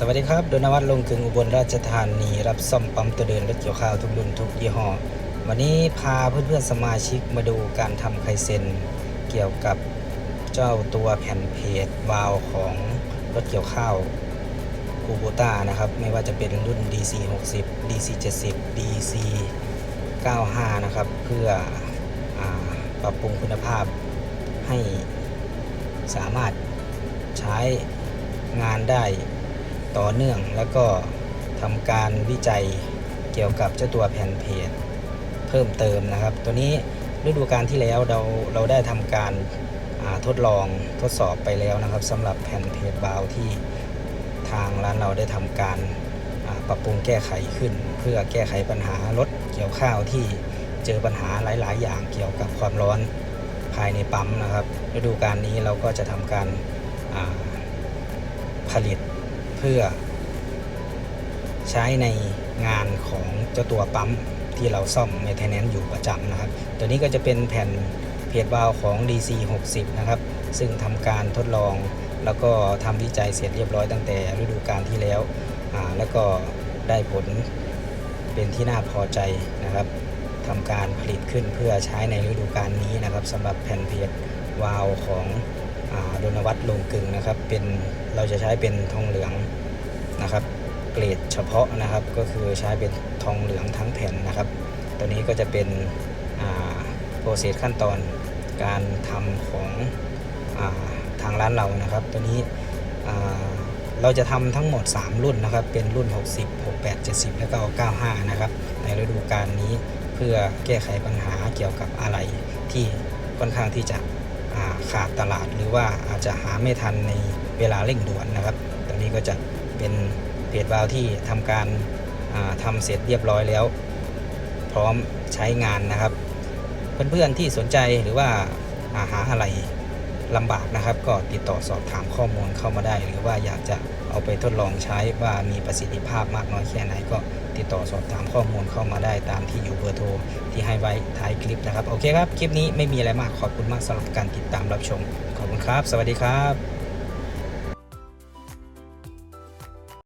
สวัสดีครับโดนวัฒน์ลงกึงอุบลราชธานีรับซ่อมปั๊มตัวเดินรถเกี่ยวข้าวทุกรุ่นทุกยี่ห้อ วันนี้พาเพื่อนๆสมาชิกมาดูการทำไคเซนเกี่ยวกับเจ้าตัวแผ่นเพจวาลของรถเกี่ยวข้าวคูโบต้านะครับ ไม่ว่าจะเป็นรุ่น DC 60 DC 70 DC 95 นะครับ เพื่ออปรับปรุงคุณภาพให้สามารถใช้งานได้ ต่อเนื่อง แล้วก็ทำการวิจัยเกี่ยวกับเจ้าตัวแผ่นเพจเพิ่มเติมนะครับ ตัวนี้ฤดูกาลที่แล้วเราเราได้ทำการาทดลองทดสอบไปแล้วนะครับสำหรับแผ่นเพจบาวที่ทางร้านเราได้ทำการาปรับปรุงแก้ไขขึ้น เพื่อแก้ไขปัญหารถเกี่ยวข้าวที่เจอปัญหาหลาย ๆ อย่างเกี่ยวกับความร้อนภายในปั๊มนะครับฤดูกาลนี้เราก็จะทำการาผลิต พื่อ ใช้ในงานของเจ้าตัวปั๊มที่เราซ่อมเมนเทนแนนอยู่ประจำนะครับ ตัวนี้ก็จะเป็นแผ่นเพจวาลของ DC 60 นะครับ ซึ่งทำการทดลองแล้วก็ทำวิจัยเสร็จเรียบร้อยตั้งแต่ฤดูกาลที่แล้วแล้วก็ได้ผลเป็นที่น่าพอใจนะครับทำการผลิตขึ้นเพื่อใช้ในฤดูกาลนี้นะครับสำหรับแผ่นเพจวาลของ ดนวัตลงกึ่งนะครับเป็นเราจะใช้เป็นทองเหลืองนะครับ เกรดเฉพาะนะครับก็คือใช้เป็นทองเหลืองทั้งแผ่นนะครับ ตัวนี้ก็จะเป็นโปรเซสขั้นตอนการทำของอาทางร้านเรานะครับ ตัวนี้เราจะทำทั้งหมด 3 รุ่นนะครับ เป็นรุ่น 60 68 70 แล้วก็ 95 นะครับ ในฤดูกาลนี้เพื่อแก้ไขปัญหาเกี่ยวกับอะไรที่ค่อนข้างที่จะ ขาดตลาดหรือว่าอาจจะหาไม่ทันในเวลาเร่งด่วนนะครับ ตรงนี้ก็จะเป็นเพจวาล์วที่ทำการาทำเสร็จเรียบร้อยแล้ว พร้อมใช้งานนะครับ เพื่อนๆที่สนใจหรือว่าอาหาอะไรลำบากนะครับ ก็ติดต่อสอบถามข้อมูลเข้ามาได้ หรือว่าอยากจะ เอาไปทดลองใช้ว่ามีประสิทธิภาพมากน้อยแค่ไหนก็ติดต่อสอบถามข้อมูลเข้ามาได้ตามที่อยู่เบอร์โทรที่ให้ไว้ท้ายคลิปนะครับ โอเคครับ คลิปนี้ไม่มีอะไรมากขอบคุณมากสำหรับการติดตามรับชม ขอบคุณครับ สวัสดีครับ